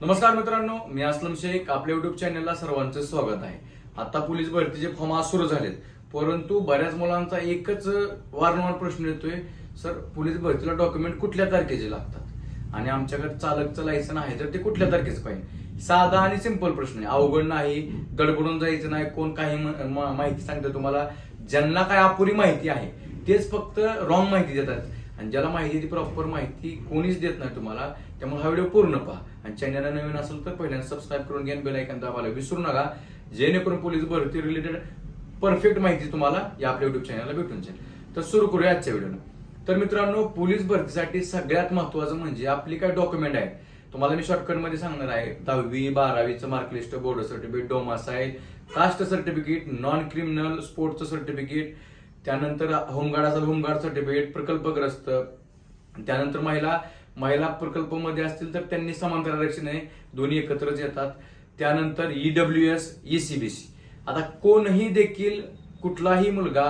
नमस्कार मित्रांनो मी असलम शेख. आपल्या युट्यूब चॅनलला सर्वांचं स्वागत आहे. आता पोलीस भरतीचे फॉर्म आज सुरू झालेत. परंतु बऱ्याच मुलांचा एकच वारंवार प्रश्न येतोय. सर पोलीस भरतीला डॉक्युमेंट कुठल्या तारखेचे लागतात? आणि आमच्याकडे चालकचं लायसन आहे तर ते कुठल्या तारखेचं पाहिजे? साधा आणि सिंपल प्रश्न आहे. अवघड नाही गडबडून जायचं नाही कोण काही माहिती सांगतं तुम्हाला. ज्यांना काय अपुरी माहिती आहे तेच फक्त रॉंग माहिती देतात. आणि ज्याला माहिती ती प्रॉपर माहिती कोणीच देत नाही तुम्हाला त्यामुळे हा व्हिडिओ पूर्ण पहा. आणि चॅनलला नवीन असेल तर पहिल्यांदा सबस्क्राईब करून घ्या बेल ऐकन दाबायला विसरू नका जेणेकरून पोलीस भरती रिलेटेड परफेक्ट माहिती तुम्हाला या आपल्या युट्यूब चॅनलला भेटून जाईल. तर सुरू करूया आजच्या व्हिडिओनं. तर मित्रांनो पोलीस भरतीसाठी सगळ्यात महत्वाचं म्हणजे आपली काय डॉक्युमेंट आहे तुम्हाला मी शॉर्टकटमध्ये सांगणार आहे. दहावी बारावीचं mark list board certificate domicile caste certificate non criminal स्पोर्टचं certificate त्यानंतर होमगार्ड असेल होमगार्डचं सर्टिफिकेट प्रकल्पग्रस्त. त्यानंतर महिला महिला प्रकल्पमध्ये असतील तर त्यांनी समांतर आरक्षण आहे. दोन्ही एकत्रच येतात. त्यानंतर ईडब्ल्यू एस ईसीबीसी आता कोणही देखील कुठलाही मुलगा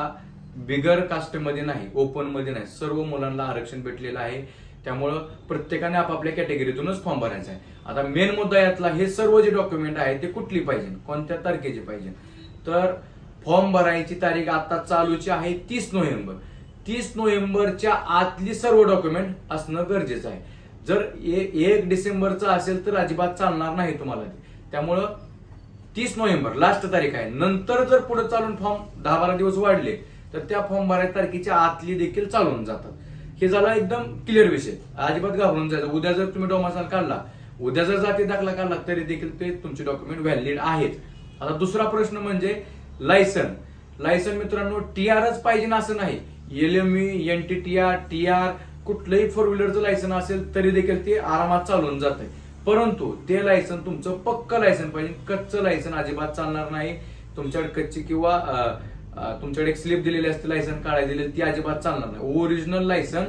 बिगर कास्टमध्ये नाही ओपनमध्ये नाही. सर्व मुलांना आरक्षण भेटलेलं आहे. त्यामुळं प्रत्येकाने आपापल्या कॅटेगरीतूनच फॉर्म भरायचा आहे. आता मेन मुद्दा यातला हे सर्व जे डॉक्युमेंट आहे ते कुठली पाहिजे? कोणत्या तारखेची पाहिजे? तर फॉर्म भरायची तारीख आता चालूची आहे तीस नोव्हेंबर. तीस नोव्हेंबरच्या आतली सर्व डॉक्युमेंट असणं गरजेचं आहे. जर ए- एक डिसेंबरचं असेल तर अजिबात चालणार नाही तुम्हाला ते. त्यामुळं तीस नोव्हेंबर लास्ट तारीख आहे. नंतर जर पुढे चालून फॉर्म दहा बारा दिवस वाढले तर त्या फॉर्म भरायच्या तारखेच्या आतली देखील चालून जातात. हे झाला एकदम क्लिअर विषय. अजिबात घाबरून जायचं. उद्या जर तुम्ही डोमासाल काढला उद्या जर जाती दाखला काढला तरी देखील ते तुमचे डॉक्युमेंट व्हॅलिड आहेत. आता दुसरा प्रश्न म्हणजे लायसन. लायसन मित्रांनो टी आरच पाहिजे ना असं नाही. L M N T T R T R कुठलंही फोर व्हीलरचं लायसन असेल तरी देखील ते आरामात चालून जाते परंतु ते लायसन तुमचं पक्क लायसन पाहिजे. कच्चं लायसन अजिबात चालणार नाही. तुमच्याकडे कच्ची किंवा तुमच्याकडे एक स्लिप दिलेली असते लायसन काढायला दिलेली ती अजिबात चालणार नाही. ओरिजिनल लायसन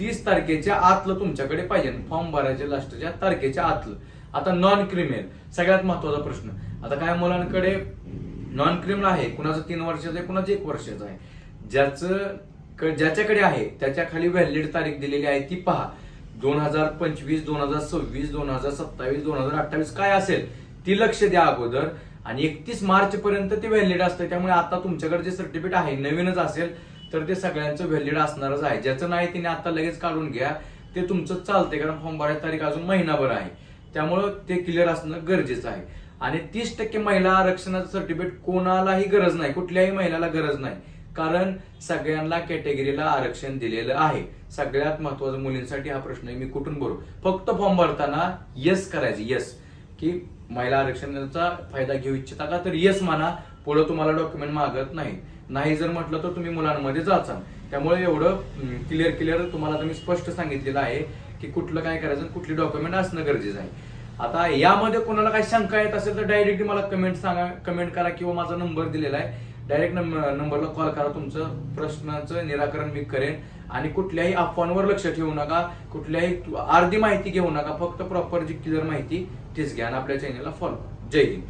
तीस तारखेच्या आतलं तुमच्याकडे पाहिजे. फॉर्म भरायच्या लास्टच्या तारखेच्या आतलं. आता नॉन क्रिमिनल सगळ्यात महत्त्वाचा प्रश्न. आता काय मुलांकडे नॉन क्रिमिनल आहे कुणाचं तीन वर्षाचं आहे कुणाचं एक वर्षाचं आहे. ज्याचं क- ज्याच्याकडे आहे त्याच्याखाली व्हॅलिड तारीख दिलेली आहे ती पहा. दोन हजार पंचवीस दोन हजार सव्वीस दोन हजार सत्तावीस दोन हजार अठ्ठावीस काय असेल ती लक्ष द्या अगोदर. आणि एकतीस मार्च पर्यंत ते व्हॅलिड असतं त्यामुळे आता तुमच्याकडे जे सर्टिफिकेट आहे नवीनच असेल तर ते सगळ्यांचं व्हॅलिड असणारच आहे. ज्याचं नाही तिने आता लगेच काढून घ्या. ते तुमचं चालते कारण फॉर्म भरायची तारीख अजून महिनाभर आहे. त्यामुळं ते क्लिअर असणं गरजेचं आहे. आणि तीस टक्के महिला आरक्षणाचं सर्टिफिकेट कोणालाही गरज नाही कुठल्याही महिलाला गरज नाही. कारण सगळ्यांना कॅटेगरीला आरक्षण दिलेलं आहे. सगळ्यात महत्वाचं मुलींसाठी हा प्रश्न मी कुठून भरू फक्त फॉर्म भरताना येस करायचं येस की महिला आरक्षणाचा फायदा घेऊ इच्छिता का? तर येस म्हणा. पुढे तुम्हाला डॉक्युमेंट मागत नाही. नाही जर म्हटलं तर तुम्ही मुलांमध्ये जाचाल त्यामुळे एवढं क्लिअर क्लिअर तुम्हाला मी स्पष्ट सांगितलेलं आहे की कुठलं काय करायचं कुठली डॉक्युमेंट असणं गरजेचं आहे. आता यामध्ये कोणाला काही शंका येत असेल तर डायरेक्टली मला कमेंट सांगा कमेंट करा किंवा माझा नंबर दिलेला आहे. डायरेक्ट नंबरला कॉल करा तुमचं. प्रश्नाचं निराकरण मी करेन. आणि कुठल्याही अफवांवर लक्ष ठेवू नका. कुठल्याही अर्धी माहिती घेऊ नका. फक्त प्रॉपर जी क्लिअर माहिती तीच घ्या आणि आपल्या चॅनलला फॉलो जय हिंद.